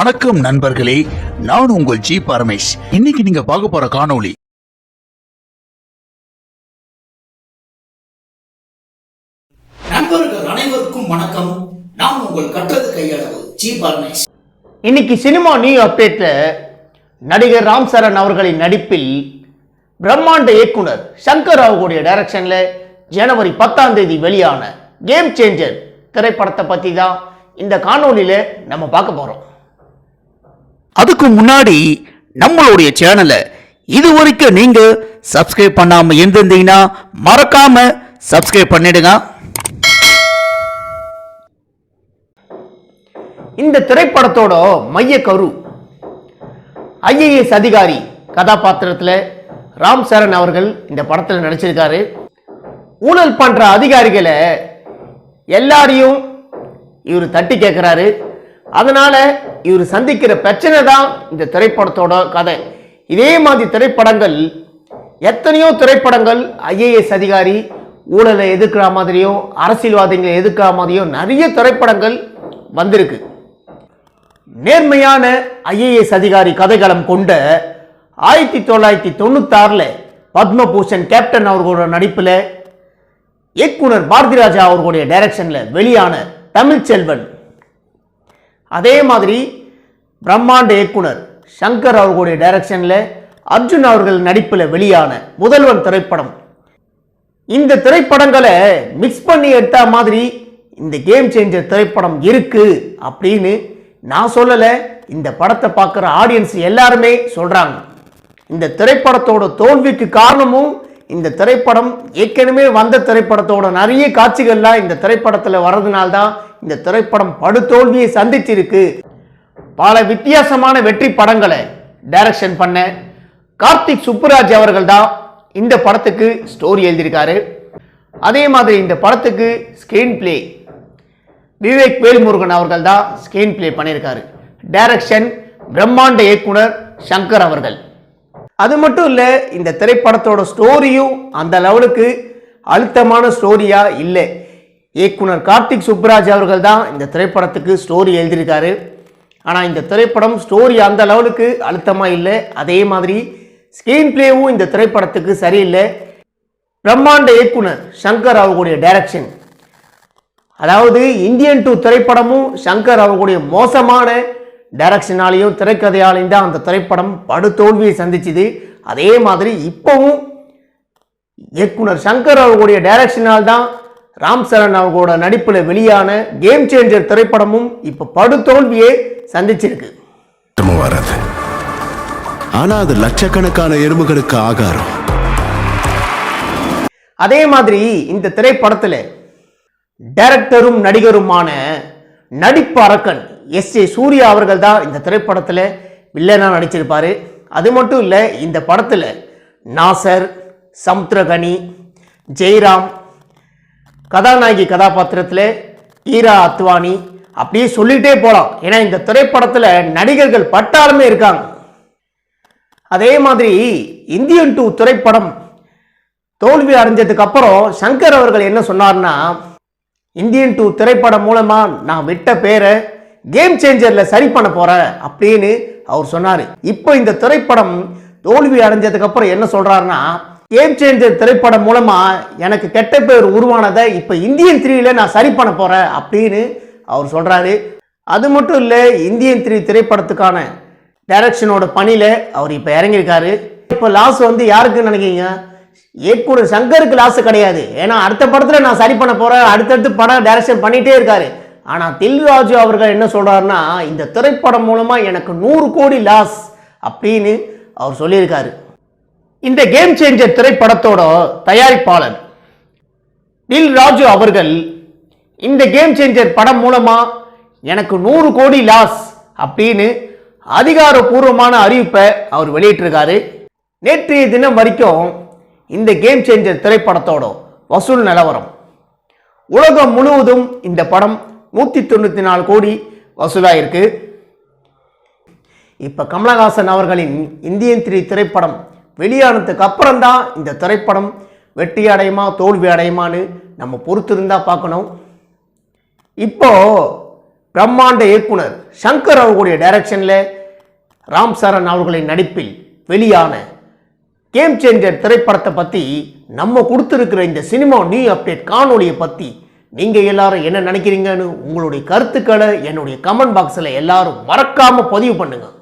வணக்கம் நண்பர்களே நான் உங்கள் ஜி பரமேஷ். இன்னைக்கு நீங்க பார்க்க போற காணொளி நண்பர்கள் அனைவருக்கும் வணக்கம். நான் உங்கள் கற்றது கையளவு ஜி பரமேஷ். இன்னைக்கு சினிமா நியூ அப்டேட்ல நடிகர் ராம் சரண் அவர்களின் நடிப்பில் பிரம்மாண்ட இயக்குனர் சங்கர் ராவுடைய டைரக்ஷன்ல ஜனவரி பத்தாம் தேதி வெளியான கேம் சேஞ்சர் திரைப்படத்தை பத்தி தான் இந்த காணொளியில நம்ம பார்க்க போறோம். அதுக்கு முன்னாடி நம்மளுடைய சேனலை இது வரைக்கும் நீங்க சப்ஸ்கிரைப் பண்ணாம இருந்திருந்தீங்கன்னா மறக்காம சப்ஸ்கிரைப் பண்ணிடுங்க. இந்த திரைப்படத்தோட மைய கரு ஐஏஎஸ் அதிகாரி கதாபாத்திரத்தில் ராம் சரண் அவர்கள் இந்த படத்தில் நடிச்சிருக்காரு. ஊழல் பண்ற அதிகாரிகளை எல்லாரையும் இவர் தட்டி கேட்குறாரு அதனால இவர் சந்திக்கிற பிரச்சனை தான் இந்த திரைப்படத்தோட கதை. இதே மாதிரி திரைப்படங்கள் எத்தனையோ திரைப்படங்கள் ஐஏஎஸ் அதிகாரி ஊழலை எதிர்க்கிற மாதிரியும் அரசியல்வாதிகளை எதிர்க்கிற மாதிரியும் நிறைய திரைப்படங்கள் வந்திருக்கு. நேர்மையான ஐஏஎஸ் அதிகாரி கதைகளம் கொண்ட ஆயிரத்தி தொள்ளாயிரத்தி தொண்ணூத்தாறில் பத்மபூஷன் கேப்டன் அவர்களோட நடிப்பில் இயக்குனர் பாரதிராஜா அவர்களுடைய டைரக்ஷனில் வெளியான தமிழ் செல்வன் அதே மாதிரி பிரம்மாண்ட இயக்குனர் சங்கர் அவர்களுடைய டைரக்ஷனில் அர்ஜுன் அவர்கள் நடிப்பில் வெளியான முதல்வன் திரைப்படம். இந்த திரைப்படங்களை மிக்ஸ் பண்ணி எடுத்த மாதிரி இந்த கேம் சேஞ்சர் திரைப்படம் இருக்கு அப்படின்னு நான் சொல்லலை. இந்த படத்தை பார்க்குற ஆடியன்ஸ் எல்லாருமே சொல்கிறாங்க இந்த திரைப்படத்தோட தோல்விக்கு காரணமும் இந்த திரைப்படம் ஏற்கனவே வந்த திரைப்படத்தோட நிறைய காட்சிகள்லாம் இந்த திரைப்படத்தில் வர்றதுனால தான் இந்த திரைப்படம் படுதோல்வியை சந்திச்சிருக்கு. பல வித்தியாசமான வெற்றி படங்களை டைரக்ஷன் பண்ண கார்த்திக் சுப்புராஜ் அவர்கள் தான் இந்த படத்துக்கு ஸ்டோரி எழுதியிருக்காரு. அதே மாதிரி இந்த படத்துக்கு ஸ்கிரீன் பிளே விவேக் வேல்முருகன் அவர்கள் தான் ஸ்கிரீன் பிளே பண்ணியிருக்காரு. டைரக்ஷன் பிரம்மாண்ட இயக்குனர் சங்கர் அவர்கள். அது மட்டும் இல்லை இந்த திரைப்படத்தோட ஸ்டோரியும் அந்த லெவலுக்கு அழுத்தமான ஸ்டோரியாக இல்லை. இயக்குனர் கார்த்திக் சுப்ராஜ் அவர்கள் தான் இந்த திரைப்படத்துக்கு ஸ்டோரி எழுதியிருக்காரு. ஆனால் இந்த திரைப்படம் ஸ்டோரி அந்த லெவலுக்கு அழுத்தமாக இல்லை. அதே மாதிரி ஸ்க்ரீன் பிளேவும் இந்த திரைப்படத்துக்கு சரியில்லை. பிரம்மாண்ட இயக்குனர் சங்கர் அவர்களுடைய டைரக்ஷன் அதாவது இந்தியன் டூ திரைப்படமும் சங்கர் அவர்களுடைய மோசமான டைரக்ஷனாலையும் திரைக்கதையாலையும் தான் அந்த திரைப்படம் படுதோல்வியை சந்திச்சுது. அதே மாதிரி இப்போவும் இயக்குனர் சங்கர் அவர்களுடைய டைரக்ஷனால் தான் ராம் சரண் அவர்களோட நடிப்பில் வெளியான கேம் சேஞ்சர் திரைப்படமும் இப்போ படுதோல்வியை சந்திச்சிருக்கு. வராது. ஆனா அது லட்சக்கணக்கான எறும்புகளுக்கு ஆகாரம். அதே மாதிரி இந்த திரைப்படத்தில் டைரக்டரும் நடிகருமான நடிப்பு அரக்கன் எஸ் ஏ சூர்யா அவர்கள் தான் இந்த திரைப்படத்தில் வில்லனாக நடிச்சிருப்பாரு. அது மட்டும் இல்லை இந்த படத்தில் நாசர் சமுத்திரகனி ஜெயராம் கதாநாயகி கதாபாத்திரத்தில் ஈரா அத்வானி. அப்படியே சொல்லிகிட்டே போகலாம் ஏன்னா இந்த திரைப்படத்தில் நடிகர்கள் பட்டாலுமே இருக்காங்க. அதே மாதிரி இந்தியன் டூ திரைப்படம் தோல்வி அடைஞ்சதுக்கு அப்புறம் சங்கர் அவர்கள் என்ன சொன்னார்னா இந்தியன் டூ திரைப்படம் மூலமாக நான் விட்ட பேரை கேம் சேஞ்சரில் சரி பண்ண போகிறேன் அப்படின்னு அவர் சொன்னார். இப்போ இந்த திரைப்படம் தோல்வி அடைஞ்சதுக்கு அப்புறம் என்ன சொல்கிறாருன்னா கேம் சேஞ்சர் திரைப்படம் மூலமாக எனக்கு கெட்ட பேர் உருவானதை இப்போ இந்தியன் த்ரீயில் நான் சரி பண்ண போகிறேன் அப்படின்னு அவர் சொல்கிறாரு அது மட்டும் இல்லை இந்தியன் த்ரீ திரைப்படத்துக்கான டைரக்ஷனோட பணியில் அவர் இப்போ இறங்கியிருக்காரு. இப்போ லாஸ் வந்து யாருக்குன்னு நினைக்கிறீங்க? இயக்குனர் சங்கருக்கு லாஸ் கிடையாது. ஏன்னா அடுத்த படத்தில் நான் சரி பண்ண போகிறேன் அடுத்தடுத்து படம் டைரக்ஷன் பண்ணிகிட்டே இருக்காரு. ஆனால் தில்ராஜு அவர்கள் என்ன சொல்கிறாருன்னா இந்த திரைப்படம் மூலமாக எனக்கு நூறு கோடி லாஸ் அப்படின்னு அவர் சொல்லியிருக்காரு. இந்த கேம் சேஞ்சர் திரைப்படத்தோட தயாரிப்பாளர் நில் ராஜு அவர்கள் இந்த கேம் சேஞ்சர் படம் மூலமா எனக்கு நூறு கோடி லாஸ் அப்படின்னு அதிகாரப்பூர்வமான அறிவிப்பை அவர் வெளியிட்டிருக்காரு. நேற்றைய தினம் வரைக்கும் இந்த கேம் சேஞ்சர் திரைப்படத்தோட வசூல் நிலவரம். உலகம் முழுவதும் இந்த படம் நூற்றி தொண்ணூற்றி நாலு கோடி வசூலாயிருக்கு. இப்போ கமலஹாசன் அவர்களின் இந்தியன் திரை திரைப்படம் வெளியானதுக்கு அப்புறம் தான் இந்த திரைப்படம் வெற்றி அடையுமா தோல்வி அடையுமான்னு நம்ம பொறுத்திருந்தா பார்க்கணும். இப்போது பிரம்மாண்ட இயக்குனர் சங்கர் அவர்களுடைய டைரக்ஷனில் ராம் சரண் அவர்களின் நடிப்பில் வெளியான கேம் சேஞ்சர் திரைப்படத்தை பற்றி நம்ம கொடுத்துருக்கிற இந்த சினிமா நியூ அப்டேட் காணொலியை பற்றி நீங்கள் எல்லாரும் என்ன நினைக்கிறீங்கன்னு உங்களுடைய கருத்துக்களை என்னுடைய கமெண்ட் பாக்ஸில் எல்லாரும் மறக்காமல் பதிவு பண்ணுங்கள்